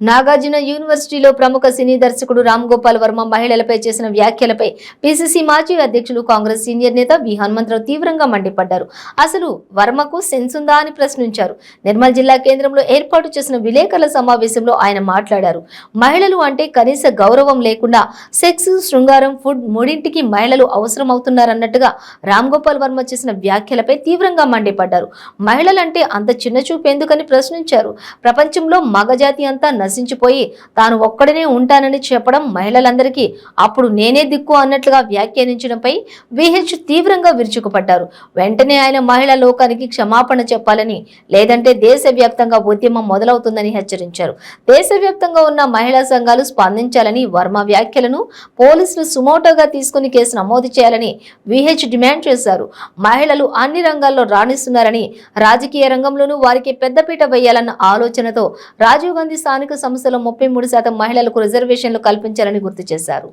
నాగార్జున యూనివర్సిటీలో ప్రముఖ సినీ దర్శకుడు రామ్ గోపాల్ వర్మ మహిళలపై చేసిన వ్యాఖ్యలపై పిసిసి మాజీ అధ్యక్షులు కాంగ్రెస్ సీనియర్ నేత వి హనుమంతరావు తీవ్రంగా మండిపడ్డారు. అసలు వర్మకు సెన్స్ ఉందా అని ప్రశ్నించారు. నిర్మల్ జిల్లా కేంద్రంలో ఏర్పాటు చేసిన విలేకరుల సమావేశంలో ఆయన మాట్లాడారు. మహిళలు అంటే కనీస గౌరవం లేకుండా సెక్స్ శృంగారం ఫుడ్ మూడింటికి మహిళలు అవసరం అవుతున్నారన్నట్టుగా రామ్ గోపాల్ వర్మ చేసిన వ్యాఖ్యలపై తీవ్రంగా మండిపడ్డారు. మహిళలంటే అంత చిన్న చూపు ఎందుకని ప్రశ్నించారు. ప్రపంచంలో మగజాతి అంతా నశించిపోయి తాను ఒక్కడనే ఉంటానని చెప్పడం మహిళలందరికీ అప్పుడు నేనే దిక్కు అన్నట్లుగా వ్యాఖ్యానించడంపై విహెచ్ తీవ్రంగా విరుచుకుపడ్డారు. వెంటనే ఆయన మహిళా లోకానికి క్షమాపణ చెప్పాలని లేదంటే దేశవ్యాప్తంగా ఉద్యమం మొదలవుతుందని హెచ్చరించారు. దేశవ్యాప్తంగా ఉన్న మహిళా సంఘాలు స్పందించాలని వర్మ వ్యాఖ్యలను పోలీసులు సుమోటోగా తీసుకుని కేసు నమోదు చేయాలని విహెచ్ డిమాండ్ చేశారు. మహిళలు అన్ని రంగాల్లో రాణిస్తున్నారని రాజకీయ రంగంలోనూ వారికి పెద్దపీట వేయాలన్న ఆలోచనతో రాజీవ్ గాంధీ స్థానిక సంస్థలో ముప్పై మూడు శాతం మహిళలకు రిజర్వేషన్లు కల్పించాలని గుర్తు చేశారు.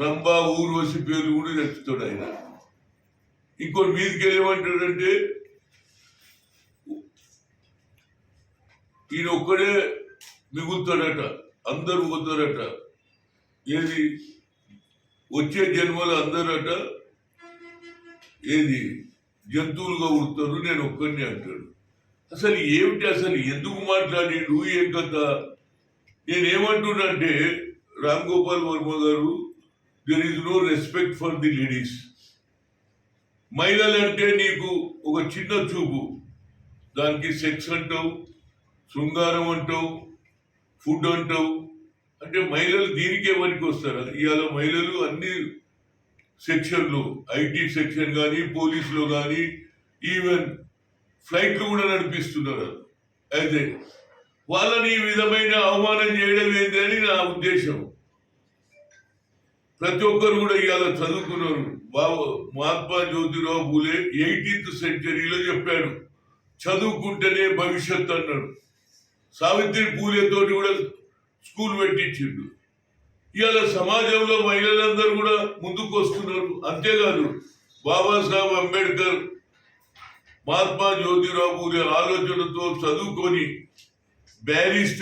రంభా ఊర్వశి పేర్లు కూడా నచ్చుతాడు ఆయన. ఇంకోటి మీదకి ఈయన ఒక్కడే మిగులుతాడట అందరూ పోతారట. ఏది? వచ్చే జన్మలు అందరట ఏది? జంతువులుగా ఉడతారు నేను ఒక్కడిని అంటాడు. అసలు ఏమిటి అసలు? ఎందుకు మాట్లాడిండు ఏం కథ? నేనేమంటున్నానంటే రామ్ గోపాల్ వర్మ గారు there is no respect for the ladies మహిళలు అంటే నీకు ఒక చిన్న చూపు. దానికి సెక్స్ అంటావు శృంగారం అంటావు ఫుడ్ అంటావు. అంటే మహిళలు దీనికే పనికి వస్తారా ఇవాళ మహిళలు అన్ని సెక్షన్లు ఐటీ సెక్షన్ కానీ పోలీసులో కానీ ఈవెన్ ఫ్లైట్లు కూడా నడిపిస్తున్నారు. అయితే వాళ్ళని ఈ విధమైన అవమానం చేయడం ఏంటి అని నా ఉద్దేశం. ప్రతి ఒక్కరు కూడా ఇవాళ చదువుకున్నారు. బాబు మహాత్మా జ్యోతిరావు పూలే ఎయిటీన్త్ సెంచరీలో చెప్పాడు చదువుకుంటేనే భవిష్యత్ అన్నాడు. సావిత్రి పూలేతోటి కూడా స్కూల్ పెట్టించిండు. ఇవాళ సమాజంలో మహిళలందరూ కూడా ముందుకు వస్తున్నారు అంతేకాదు బాబాసాహెబ్ అంబేద్కర్ మహాత్మా జ్యోతిరావు గారి ఆలోచనతో చదువుకొని బ్యారిస్టర్